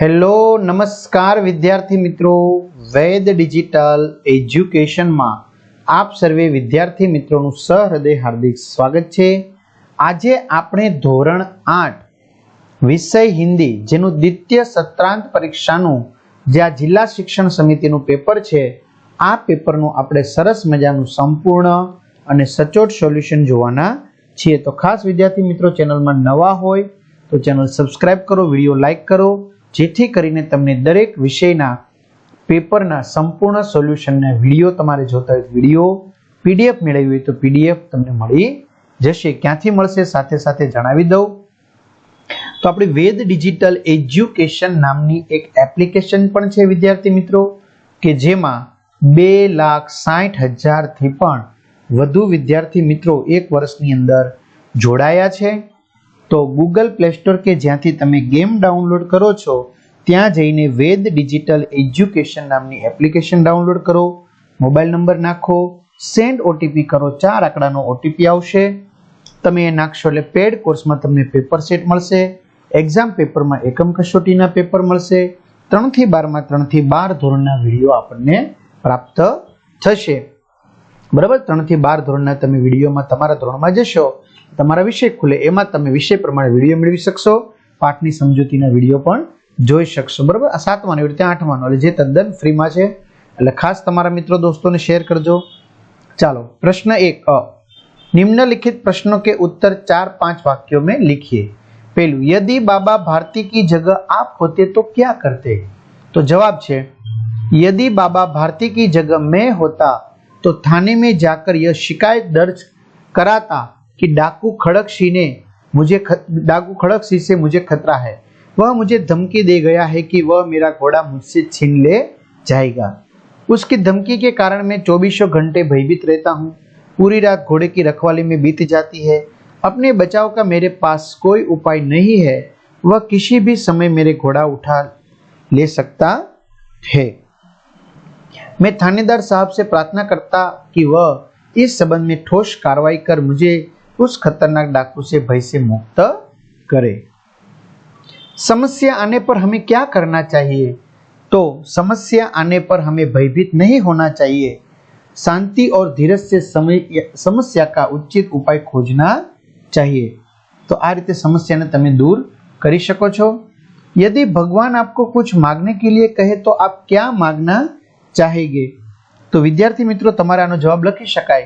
Hello, નમસ્કાર વિદ્યાર્થી મિત્રો. વૈદ ડિજિટલ એજ્યુકેશનમાં આપ સર્વે વિદ્યાર્થી મિત્રોનું સહૃદય હાર્દિક સ્વાગત છે. આજે આપણે ધોરણ આઠ, વિષય હિન્દી, જેનું દ્વિતીય સત્રાંત પરીક્ષાનું જે આ જિલ્લા શિક્ષણ સમિતિનું પેપર છે, આ પેપરનું આપણે સરસ મજાનું સંપૂર્ણ અને સચોટ સોલ્યુશન જોવાના છીએ. તો ખાસ વિદ્યાર્થી મિત્રો, ચેનલમાં નવા હોય તો ચેનલ સબસ્ક્રાઈબ કરો, વીડિયો લાઈક કરો જેથી કરીને તમને દરેક વિષયના પેપરના સંપૂર્ણ સોલ્યુશનના વીડિયો તમારે જોતા હોય, વીડિયો, પીડીએફ મેળવવી હોય તો પીડીએફ તમને મળી જશે. ક્યાંથી મળશે સાથે સાથે જણાવી દઉં. તો આપણી વેદ ડિજિટલ એજ્યુકેશન નામની એક એપ્લિકેશન પણ છે, વિદ્યાર્થી મિત્રો, કે જેમાં બે લાખ સાઠ હજારથી પણ વધુ વિદ્યાર્થી મિત્રો એક વર્ષની અંદર જોડાયા છે. તો ગૂગલ પ્લે સ્ટોર કે જ્યાંથી તમે ગેમ ડાઉનલોડ કરો છો, ત્યાં જઈને વેદ ડિજિટલ એજ્યુકેશન નામની એપ્લિકેશન ડાઉનલોડ કરો, મોબાઈલ નંબર નાખો, સેન્ડ ઓટીપી કરો, ચાર આંકડાનો ઓટીપી આવશે. તમે એ નાખશો એટલે પેડ કોર્સમાં તમને પેપર સેટ મળશે, એક્ઝામ પેપરમાં એકમ કસોટીના પેપર મળશે, ત્રણથી બારમાં ત્રણથી બાર ધોરણના વીડિયો આપણને પ્રાપ્ત થશે. બરાબર? ત્રણથી બાર ધોરણના તમે વિડીયોમાં તમારા ધોરણમાં જશો તમારા વિષય ખુલે એમાં તમે વિષય પ્રમાણે વિડીયો મેળવી શકશો પાઠની સમજૂતીના વિડીયો પણ જોઈ શકશો બરાબર આ સાતમાનો એવી રીતે આઠમાનો એટલે જે તદ્દન ફ્રીમાં છે એટલે ખાસ તમારા મિત્રો દોસ્તોને શેર કરજો ચાલો પ્રશ્ન એક અ निम्नलिखित प्रश्नों के उत्तर चार पांच वाक्यों में लिखिए पहलू यदि बाबा भारती की जगह आप होते तो क्या करते तो जवाब છે यदि बाबा भारती की जगह मैं होता तो थाने में जाकर यह शिकायत दर्ज कराता कि डाकू खड़क सिंह ने मुझे डाकू खड़क सिंह से मुझे खतरा है। वह मुझे धमकी दे गया है कि वह मेरा घोड़ा मुझसे छीन ले जाएगा। उसकी धमकी के कारण मैं चौबीसों घंटे भयभीत रहता हूँ। पूरी रात घोड़े की रखवाली में बीत जाती है। अपने बचाव का मेरे पास कोई उपाय नहीं है। वह किसी भी समय मेरे घोड़ा उठा ले सकता है। मैं थानेदार साहब से प्रार्थना करता कि वह इस संबंध में ठोस कार्रवाई कर मुझे उस खतरनाक डाकू से भय से मुक्त करे समस्या आने पर हमें क्या करना चाहिए तो समस्या आने पर हमें भयभीत नहीं होना चाहिए शांति और धीरज से समय समस्या का उचित उपाय खोजना चाहिए तो આ રીતે સમસ્યાને તમે દૂર કરી શકો છો यदि भगवान आपको कुछ मांगने के लिए कहे तो आप क्या मांगना चाहेंगे तो विद्यार्थी मित्रों તમારે આનો જવાબ લખી શકાય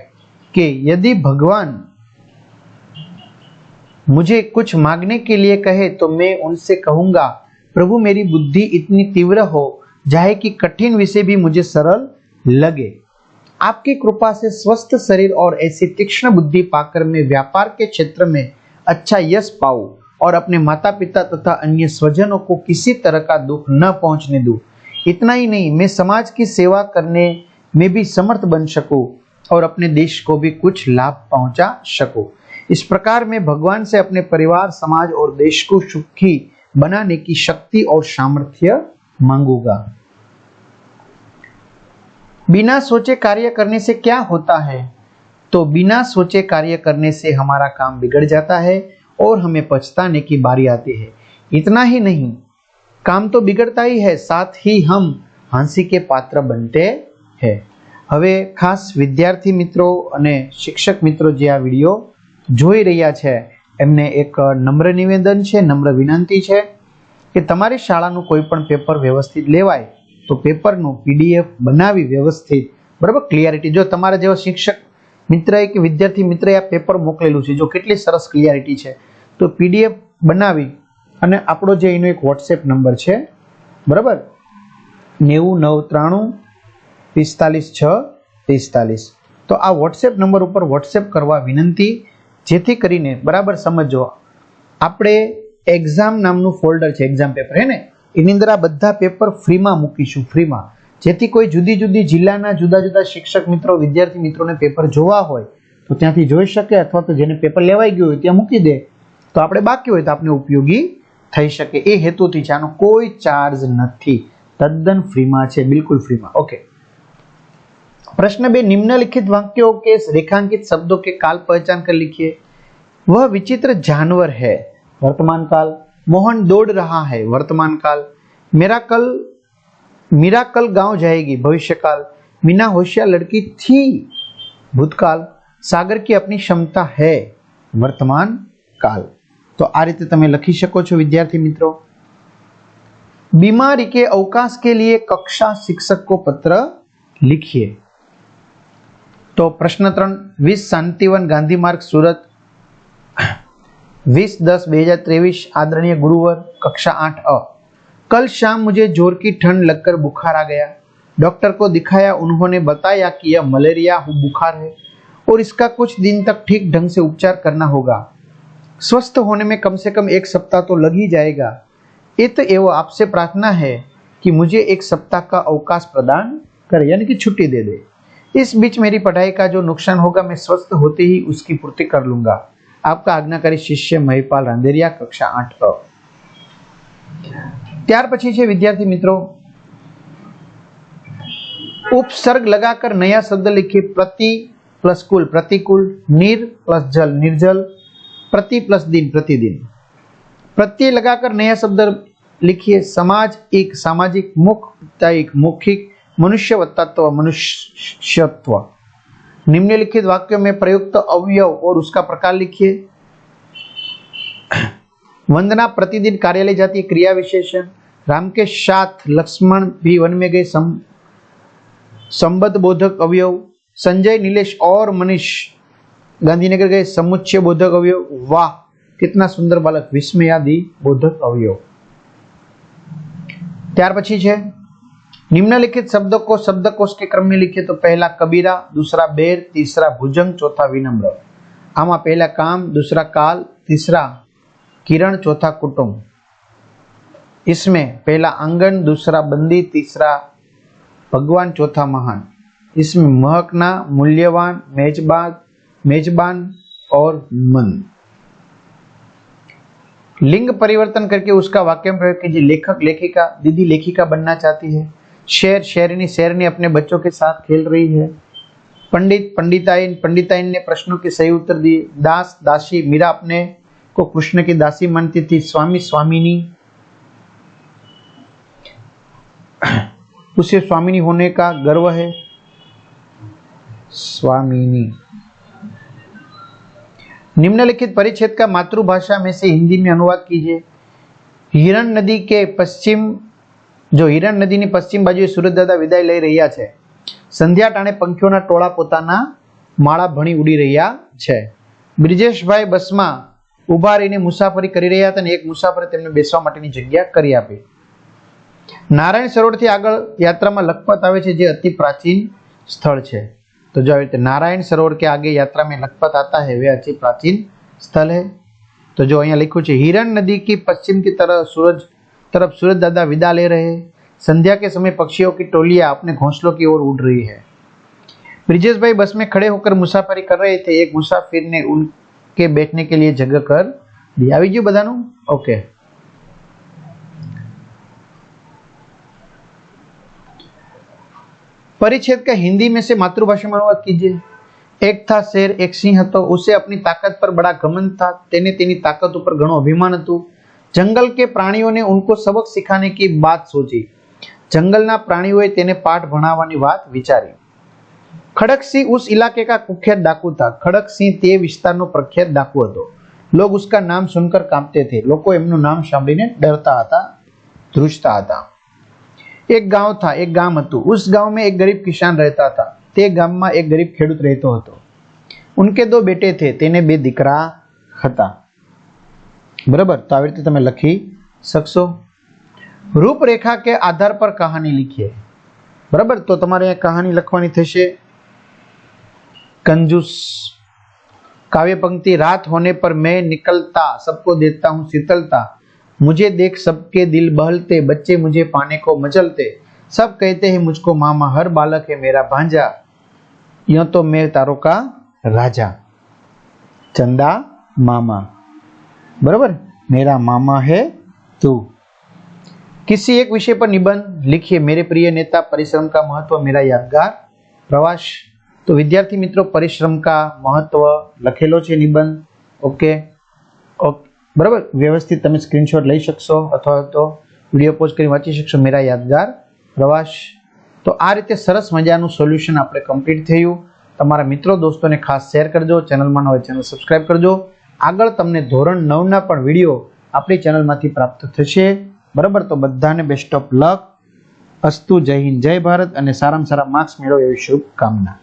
કે यदि भगवान मुझे कुछ मांगने के लिए कहे तो मैं उनसे कहूँगा, प्रभु मेरी बुद्धि इतनी तीव्र हो जाए कि कठिन विषय भी मुझे सरल लगे। आपकी कृपा से स्वस्थ शरीर और ऐसी तीक्ष्ण बुद्धि पाकर मैं व्यापार के क्षेत्र में अच्छा यश पाऊँ और अपने माता पिता तथा अन्य स्वजनों को किसी तरह का दुख न पहुँचने दूँ। इतना ही नहीं, मैं समाज की सेवा करने में भी समर्थ बन सकूँ और अपने देश को भी कुछ लाभ पहुँचा सकूँ। इस प्रकार मैं भगवान से अपने परिवार समाज और देश को सुखी बनाने की शक्ति और सामर्थ्य मांगूंगा बिना सोचे कार्य करने से क्या होता है तो बिना सोचे कार्य करने से हमारा काम बिगड़ जाता है और हमें पछताने की बारी आती है इतना ही नहीं काम तो बिगड़ता ही है साथ ही हम हंसी के पात्र बनते हैं હવે ખાસ વિદ્યાર્થી મિત્રો અને શિક્ષક મિત્રો જે આ વિડીયો જોઈ રહ્યા છે. એમને એક નમ્ર નિવેદન છે, નમ્ર વિનંતી છે કે તમારી શાળાનું કોઈ પણ પેપર વ્યવસ્થિત લેવાય તો પેપરનું પીડીએફ બનાવી વ્યવસ્થિત. બરાબર? ક્લિયરિટી. જો તમારા જેવા શિક્ષક મિત્રએ કે વિદ્યાર્થી મિત્રએ આ પેપર મોકલેલું છે, જો કેટલી સરસ ક્લિયરિટી છે, તો પીડીએફ બનાવી અને આપણો જે એનો એક વોટ્સએપ નંબર છે, બરાબર? નેવું નવ ત્રાણું પિસ્તાલીસ છ પિસ્તાલીસ. તો આ વોટ્સએપ નંબર ઉપર વોટ્સએપ કરવા વિનંતી જેથી કરીને, બરાબર સમજો, આપણે એક્ઝામ નામનું ફોલ્ડર છે એક્ઝામ પેપર હે ને? એની અંદર આ બધા પેપર ફ્રીમાં મૂકીશું ફ્રીમાં જેથી કોઈ જુદી જુદી જિલ્લાના જુદા જુદા શિક્ષક મિત્રો, વિદ્યાર્થી મિત્રોને પેપર જોવા હોય, તો ત્યાંથી જોઈ શકે, અથવા તો જેને પેપર લેવાઈ ગયું હોય, ત્યાં મૂકી દે. તો આપણે બાકી હોય તો આપણે ઉપયોગી થઈ શકે. એ હેતુથી છે, આનો કોઈ ચાર્જ નથી. તદ્દન ફ્રીમાં છે, બિલકુલ ફ્રીમાં ઓકે प्रश्न बे निम्नलिखित वाक्यों के रेखांकित शब्दों के काल पहचान कर लिखिए वह विचित्र जानवर है वर्तमान काल मोहन दौड़ रहा है वर्तमान काल मेरा कल मीरा कल गांव जाएगी भविष्यकाल मीना होशियार लड़की थी ભૂતકાળ સાગર की अपनी क्षमता है વર્તમાન કાલ તો આ રીતે તમે લખી શકો છો વિદ્યાર્થી મિત્રો बीमारी के अवकाश के लिए कक्षा शिक्षक को पत्र लिखिए तो प्रश्न ત્રણ વીસ શાંતિવન ગાંધી માર્ગ સુરત વીસ दस બે हजार तेईस आदरणीय गुरुवर कक्षा आठ अ कल शाम मुझे जोर की ठंड लगकर बुखार आ गया डॉक्टर को दिखाया उन्होंने बताया कि यह मलेरिया बुखार है और इसका कुछ दिन तक ठीक ढंग से उपचार करना होगा स्वस्थ होने में कम से कम एक सप्ताह तो लग ही जाएगा इत एवं आपसे प्रार्थना है कि मुझे एक सप्ताह का अवकाश प्रदान करे यानी कि छुट्टी दे दे इस बीच मेरी पढ़ाई का जो नुकसान होगा मैं स्वस्थ होते ही उसकी पूर्ति कर लूंगा आपका आज्ञाकारी शिष्य महिपाल રાંદેરિયા કક્ષા આઠ અ ત્યાર પછી છે વિદ્યાર્થી મિત્રો उपसर्ग लगाकर नया शब्द लिखिए प्रति प्लस कुल प्रतिकूल नीर प्लस जल निर्जल प्रति प्लस दिन प्रतिदिन प्रत्यय लगाकर नया शब्द लिखिए समाज एक सामाजिक मुख एक मौखिक मनुष्य वत्तात्व मनुष्यत्व निम्नलिखित वाक्यों में प्रयुक्त अवयव और उसका प्रकार लिखिए वंदना प्रतिदिन कार्यालय जाती है क्रिया विशेषण राम के साथ लक्ष्मण भी वन में गए सम संबद्ध बोधक अवयव संजय नीलेश और मनीष गांधीनगर गए समुच्चय बोधक अवयव वाह कितना सुंदर बालक विस्मयादि बोधक अवयव ત્યાર પછી છે निम्नलिखित शब्दों को शब्दकोश के क्रम में लिखिए तो पहला कबीरा, दूसरा बेर, तीसरा भुजंग, चौथा विनम्र। आमा पहला काम, दूसरा काल, तीसरा किरण, चौथा कुटुंब। इसमें पहला आँगन दूसरा बंदी, तीसरा भगवान, चौथा महान। इसमें महकना, मूल्यवान, मेजबान मेजबान और मन। लिंग परिवर्तन करके उसका वाक्य प्रयोग कीजिए। लेखक, लेखिका, दीदी, लेखिका बनना चाहती है। शेर, शेरनी शेरनी अपने बच्चों के साथ खेल रही है। पंडित, पंडिताइन पंडिताइन ने प्रश्नों के सही उत्तर दिए। दास, दासी, मीरा अपने को कृष्ण की दासी मानती थी। स्वामी, स्वामिनी। उसे स्वामिनी होने का गर्व है। स्वामिनी। निम्नलिखित परिच्छेद का मातृभाषा में से हिंदी में अनुवाद कीजिए। हिरण नदी के पश्चिम જો હિરણ નદીની પશ્ચિમ બાજુએ સૂરજદાદા વિદાય લઈ રહ્યા છે, સંધ્યા ટાણે પંખીઓના ટોળા પોતાના માળા ભણી ઉડી રહ્યા છે. બ્રિજેશભાઈ બસમાં ઊભા રહીને મુસાફરી કરી રહ્યા હતા અને એક મુસાફરે તેમને બેસવા માટેની જગ્યા કરી આપી. નારાયણ સરોવરથી આગળ યાત્રામાં લખપત આવે છે, જે અતિ પ્રાચીન સ્થળ છે. તો જો આવી રીતે નારાયણ સરોવર કે આગે યાત્રા મેં લખપત આતા હે વે અતિ પ્રાચીન સ્થળ હે. તો જો અહીંયા લખ્યું છે, હિરણ નદી કી પશ્ચિમ કી તરફ સૂરજ तरफ सूरज दादा विदा ले रहे संध्या के समय पक्षियों की टोलियां अपने घोंसलों की ओर उड़ रही है ब्रिजेश भाई बस में खड़े होकर मुसाफरी कर रहे थे एक मुसाफिर ने उनके बैठने के लिए जगह कर दी આવી ગયું બધાનું ઓકે परिच्छेद का हिंदी में से मातृभाषा में अनुवाद कीजिए एक था शेर एक सिंह હતો उसे अपनी ताकत पर बड़ा घमंड था તેને તેની તાકાત ઉપર ઘણો અભિમાન હતું જંગલ કે પ્રાણીઓને ઉનકો સબક सबक કી की बात જંગલના પ્રાણીઓએ તેને પાઠ ભણાવવાની વાત વિચારી. ખડકસિંહ उस इलाके का कुख्यात डाकू था ખડકસિંહ તે વિસ્તારનો પ્રખ્યાત ડાકુ હતો. લોગ ઉસકા નામ સુનકર કાંપતે થે. લોકો એમનું નામ સાંભળીને ડરતા હતા, ધ્રુજતા હતા. એક ગાંવ થા, એક ગામ હતું. ઉસ ગામમાં એક ગરીબ કિસાન રહેતા હતા તે ગામમાં એક ગરીબ ખેડૂત રહેતો હતો. ઉનકે દો બેટે થે. તેને બે દીકરા હતા. બરાબર તો આવી રીતે તમે લખી શકશો રૂપરેખા કે આધાર પર કહાની લીખીએ બરાબર તો તમારે અહીંયા કહાની લખવાની થશે कंजूस काव्य पंक्ति रात होने पर मैं निकलता सबको देता हूँ शीतलता मुझे देख सबके दिल बहलते बच्चे मुझे पाने को मचलते सब कहते हैं मुझको मामा हर बालक है मेरा भांजा यूं तो मैं तारों का राजा चंदा मामा बराबर मेरा मामा है तू किसी एक विषय पर निबंध लिखिए मेरे प्रिय नेता परिश्रम का महत्व मेरा यादगार प्रवास तो विद्यार्थी मित्रों परिश्रम का महत्व લખેલો છે નિબંધ ઓકે ઓકે બરાબર વ્યવસ્થિત તમે સ્ક્રીનશોટ લઈ શકશો અથવા તો વિડીયો પોઝ કરી વાંચી શકશો મેરા યાદગાર પ્રવાસ તો આ રીતે સરસ મજાનું સોલ્યુશન આપણે કમ્પ્લીટ થયું તમારા મિત્રો દોસ્તોને ખાસ શેર કરજો ચેનલમાં ન હોય ચેનલ સબસ્ક્રાઇબ કરજો આગળ તમને ધોરણ નવના પણ વીડિયો આપણી ચેનલમાંથી પ્રાપ્ત થશે. બરાબર? તો બધાને બેસ્ટ ઓફ લક અસ્તુ, જય હિન્દ, જય ભારત, અને સારામાં સારા માર્ક્સ મેળવો એવી શુભકામના.